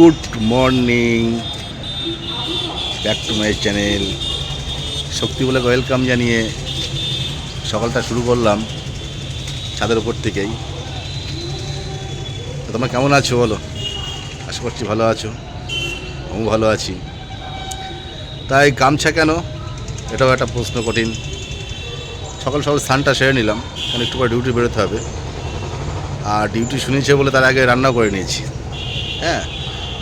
Good morning. Back to my channel. Shakti বলে welcome জানিয়ে সকালটা শুরু করলাম ছাদের উপর থেকেই। তোমরা কেমন আছো বলো? আশা করছি ভালো আছো। আমিও ভালো আছি। তাই গামছা কেন? এটাও একটা প্রশ্ন কঠিন। সকাল সকাল স্নানটা সেরে নিলাম, কারণ একটু পরে ডিউটি বেরোতে হবে। আর ডিউটি শুনেছে বলে তার আগে রান্না করে নিয়েছি। হ্যাঁ?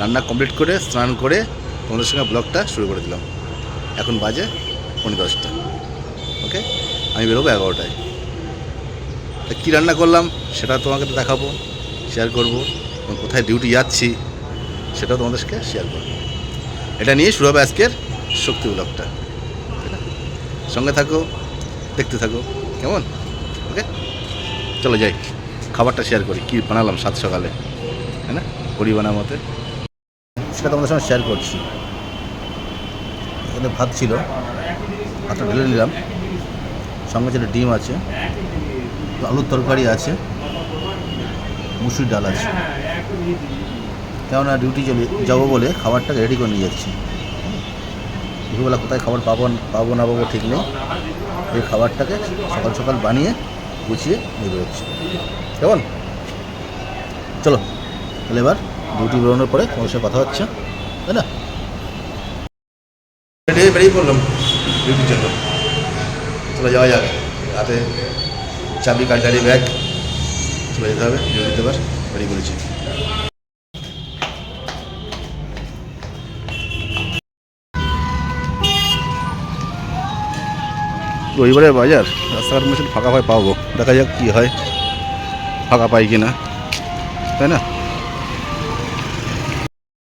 রান্না কমপ্লিট করে, স্নান করে তোমাদের সঙ্গে ব্লগটা শুরু করে দিলাম। এখন বাজে পনেরো দশটা। ওকে আমি বেরোবো এগারোটায়। তা কী রান্না করলাম সেটা তোমাকে তো দেখাবো শেয়ার করব, এবং কোথায় ডিউটি যাচ্ছি সেটাও তোমাদের সঙ্গে শেয়ার করব। এটা নিয়ে শুরু হবে আজকের শক্তি ব্লগটা? সঙ্গে থাকো, দেখতে থাকো, কেমন? ওকে চলো যাই, খাবারটা শেয়ার করি। কী বানালাম সাত সকালে হ্যাঁ না? করি বানার মতে। সেটা তোমাদের সঙ্গে শেয়ার করছি। এখানে ভাত ছিল, ভাতটা ঢেলে নিলাম। সঙ্গে ছিল ডিম আছে, আলুর তরকারি আছে, মুসুর ডাল আছে। কেননা ডিউটি চলে যাব বলে খাবারটাকে রেডি করে নিয়ে যাচ্ছি। দুপুরবেলা কোথায় খাবার পাবো পাবো না পাবো ঠিক নেই। এই খাবারটাকে সকাল সকাল বানিয়ে গুছিয়ে নিয়ে বেরোচ্ছি। কেমন? চলো, তাহলে এবার ডিউটি বেরোনোর পরে তোমার সাথে কথা হচ্ছে, তাই না? বেরিয়ে পড়লাম ডিউটির জন্য। চলে যাওয়া যাক, হাতে চাবি কাটারি ব্যাগ চলে যেতে হবে ডিউটিতে এবার বেরিয়ে পড়েছি রবিবারের বাজার, রাস্তাঘাট মনে ফাঁকা ফাঁকা পাবো। দেখা যাক কী হয়, ফাঁকা পাই কি না তাই না?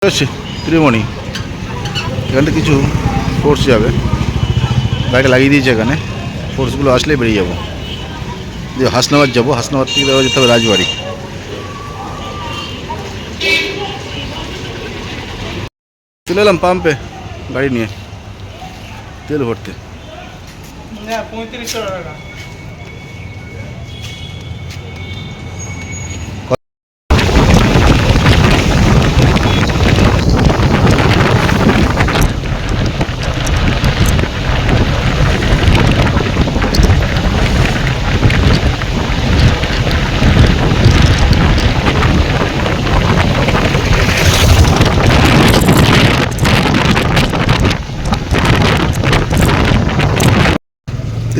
হচ্ছে ত্রিমণি এখান থেকে কিছু ফোর্স যাবে। গাড়িটা লাগিয়ে দিয়েছে এখানে। ফোর্সগুলো আসলে বেরিয়ে যাব। যে হাসনাবাদ যাব। হাসনাবাদ থেকে দেওয়া যেতে হবে রাজবাড়ি। চলে এলাম পাম্পে গাড়ি নিয়ে। তেল ভরতে। পঁয়ত্রিশশো টাকা।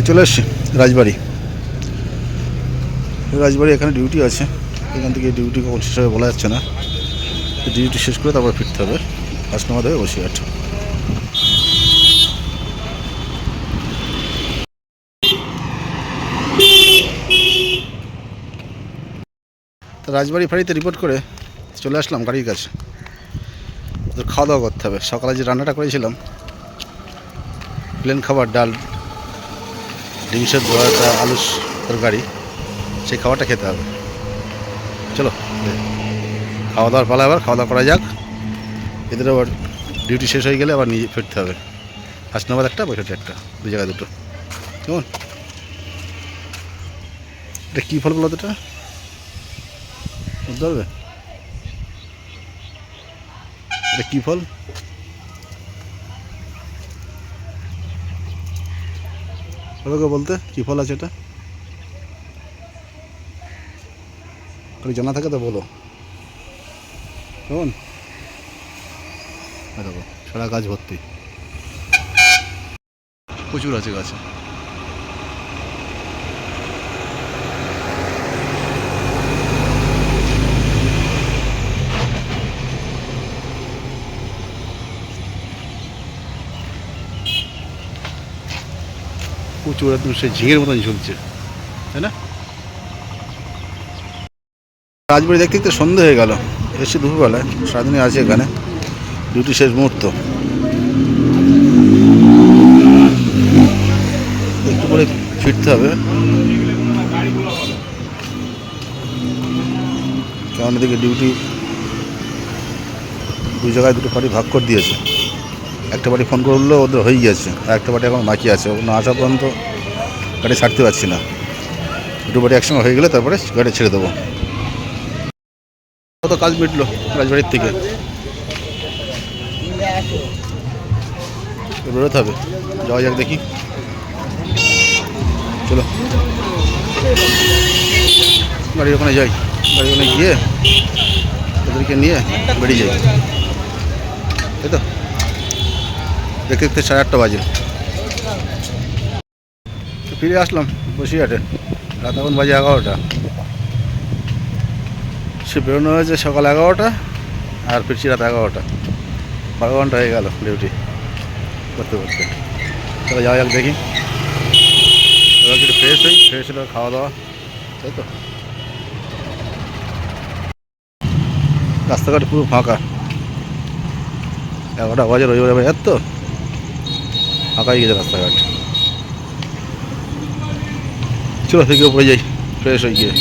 চলে এসছি রাজবাড়ি। রাজবাড়ি এখানে ডিউটি আছে। এখান থেকে ডিউটি কখন শেষ হবে বলা যাচ্ছে না। ডিউটি শেষ করে তারপর ফিরতে হবে। কাস্টমার দেবে বসিরহাট। তো রাজবাড়ি ফাড়িতে রিপোর্ট করে চলে আসলাম গাড়ির কাছে। খাওয়া দাওয়া করতে হবে। সকালে যে রান্নাটা করেছিলাম প্লেন খাবার, ডাল ডিম সেদ্ধ একটা আলু তরকারি, সেই খাবারটা খেতে হবে। চলো খাওয়া দাওয়ার পালা আবার খাওয়া দাওয়া করা যাক। এদের আবার ডিউটি শেষ হয়ে গেলে আবার নিয়ে ফিরতে হবে। হাসনাবাদ একটা বৈঠক একটা, দু জায়গায় দুটো। কেমন? এটা কী ফল বলো এটা? বুঝতে পারবে এটা কী ফল? ওকে বলতে, কী ফল আছে এটা? জানা থাকে তো বলো। কেমন? দেখো, সারা গাছ ভর্তি। প্রচুর আছে গাছে। প্রচুর একদম সে ঝিঙের মতন ঝুলছে, তাই না? রাজবাড়ি দেখতে দেখতে সন্ধে হয়ে গেল, এসে দুপুরবেলায় সারাদিনই আছে এখানে ডিউটি শেষ মুহূর্ত। একটু করে ফিরতে হবে। কারণ এদিকে ডিউটি দু জায়গায় দুটো পার্টি ভাগ করে দিয়েছে। একটা বাড়ি ফোন করলেও ওদের হয়ে গিয়েছে একটা বাড়ি এখন বাকি আছে। না আসা পর্যন্ত গাড়ি ছাড়তে পারছি না। দুটো বাড়ি একসঙ্গে হয়ে গেলে তারপরে গাড়ি ছেড়ে দেবো। কত কাজ মিটলো রাজবাড়ির থেকে? বেরোতে হবে। যাওয়া যাক দেখি। চলো। গাড়ির ওখানে যাই। গাড়ির ওখানে গিয়ে ওদেরকে নিয়ে বেরিয়ে যাই। তাই তো? দেখতে দেখতে সাড়ে আটটা বাজে। ফিরে আসলাম বসিরহাটে রাত এখন বাজে এগারোটা। সে বেরোনো হয়েছে সকাল এগারোটা, আর ফিরছি রাত এগারোটা। বারো ঘণ্টা হয়ে গেল ডিউটি করতে করতে। চলো যাওয়া যাক দেখি। এবার ফ্রেশ হই ফ্রেশ হলে খাওয়া দাওয়া, তাই তো? রাস্তাঘাট পুরো ফাঁকা। এগারোটা বাজে রবিবার বাজার তো ফাঁকাই গেছে রাস্তাঘাট চলো থেকে উপরে যাই ফ্রেশ হয়ে গিয়ে